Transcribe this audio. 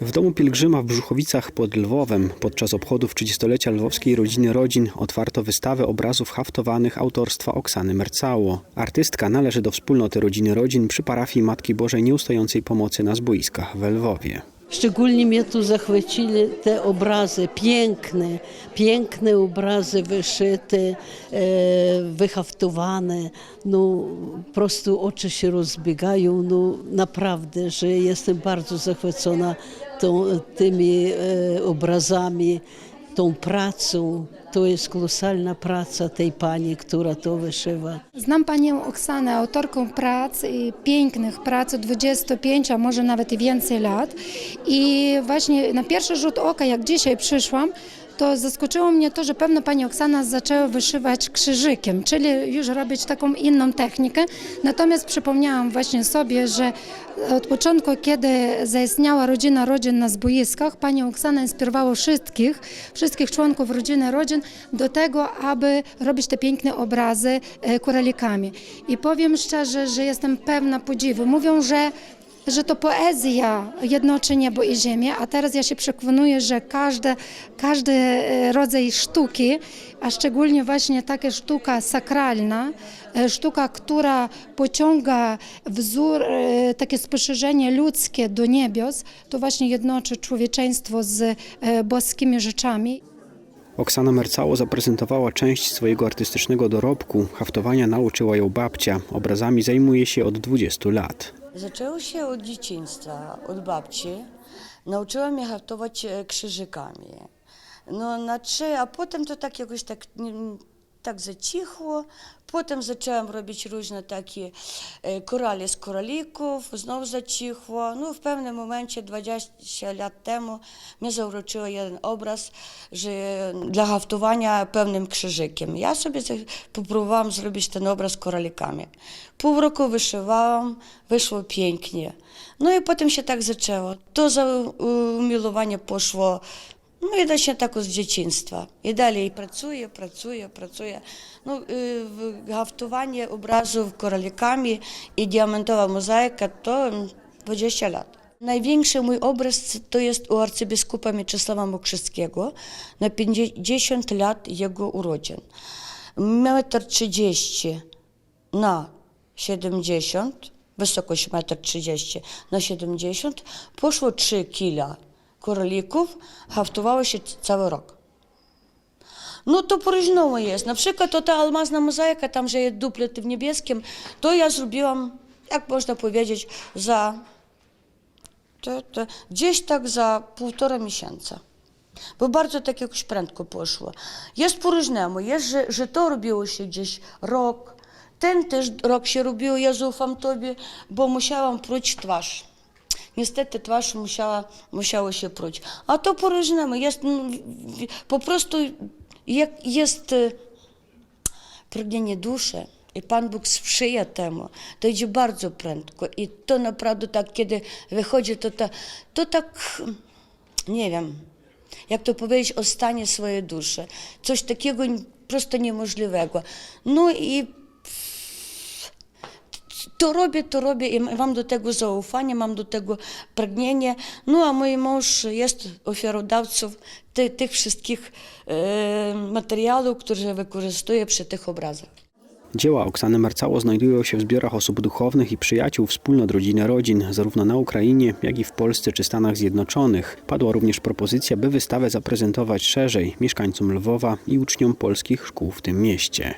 W domu pielgrzyma w Brzuchowicach pod Lwowem podczas obchodów 30-lecia lwowskiej rodziny rodzin otwarto wystawę obrazów haftowanych autorstwa Oksany Mercało. Artystka należy do wspólnoty rodziny rodzin przy parafii Matki Bożej Nieustającej Pomocy na zboiskach we Lwowie. Szczególnie mnie tu zachwycili te obrazy, piękne, piękne obrazy wyszyte, e, wyhaftowane. No, po prostu oczy się rozbiegają. No, naprawdę, że jestem bardzo zachwycona tą, tymi e, obrazami, tą pracą. To jest kolosalna praca tej pani, która to wyszywa. Znam panią Oksanę, autorką prac, pięknych prac, 25, a może nawet i więcej lat. I właśnie na pierwszy rzut oka, jak dzisiaj przyszłam, to zaskoczyło mnie to, że pewno pani Oksana zaczęła wyszywać krzyżykiem, czyli już robić taką inną technikę. Natomiast przypomniałam właśnie sobie, że od początku, kiedy zaistniała rodzina rodzin na zboiskach, pani Oksana inspirowała wszystkich, wszystkich członków rodziny rodzin do tego, aby robić te piękne obrazy e, koralikami. I powiem szczerze, że jestem pewna podziwu. Mówią, że że to poezja jednoczy niebo i ziemię, a teraz ja się przekonuję, że każde, każdy e, rodzaj sztuki, a szczególnie właśnie taka sztuka sakralna, e, sztuka, która pociąga wzór, e, takie spostrzeżenie ludzkie do niebios, to właśnie jednoczy człowieczeństwo z boskimi rzeczami. Oksana Mercało zaprezentowała część swojego artystycznego dorobku. Haftowania nauczyła ją babcia. Obrazami zajmuje się od 20 lat. Zaczęło się od dzieciństwa, od babci. Nauczyła mnie haftować e, krzyżykami. No na trzy, a potem to tak jakoś tak, nie- tak zacichło. Potem zaczęłam robić różne takie e, korale z koralików, znowu zacichło. No w pewnym momencie, 20 lat temu, mnie zauroczyło jeden obraz, że dla haftowania pewnym krzyżykiem. Ja sobie za- popróbowałam zrobić ten obraz koralikami. Pół roku wyszywałam, wyszło pięknie. No i potem się tak zaczęło. To no widocznie tak z dzieciństwa. I dalej pracuję, pracuję, pracuję. No, y, w- haftowanie obrazów koralikami i diamentowa mozaika to 20 lat. Największy mój obraz to jest u arcybiskupa Mieczysława Mokrzyckiego na 50 lat jego urodzin. Metr 30 na 70, wysokość 1,30 m na 70, poszło 3 kila koralików, haftowało się cały rok. No to по-różnemu jest. Na przykład to ta almazna mozaika, tam że jest duplet w niebieskim, to ja zrobiłam, jak można powiedzieć, za to, to, gdzieś tak za półtora miesiąca. Bo bardzo tak jakoś prędko poszło. Jest по-różnemu. Jest, że, że to robiło się gdzieś rok. Ten też rok się robił, ja zaufam tobie, bo musiałam pruć twarz. Niestety twarz musiała, musiało się pruć. A to по-różnemu. Jest, po prostu jak jest e, pragnienie duszy i Pan Bóg sprzyja temu, to idzie bardzo prędko. I to naprawdę tak, kiedy wychodzi, to, to, to tak, nie wiem, jak to powiedzieć, o stanie swojej duszy. Coś takiego prosto niemożliwego. No i to robię, to robię i mam do tego zaufanie, mam do tego pragnienie. No a mój mąż jest ofiarodawcą ty, tych wszystkich e, materiałów, które wykorzystuję przy tych obrazach. Dzieła Oksany Mercało znajdują się w zbiorach osób duchownych i przyjaciół wspólnot rodziny rodzin, zarówno na Ukrainie, jak i w Polsce czy Stanach Zjednoczonych. Padła również propozycja, by wystawę zaprezentować szerzej mieszkańcom Lwowa i uczniom polskich szkół w tym mieście.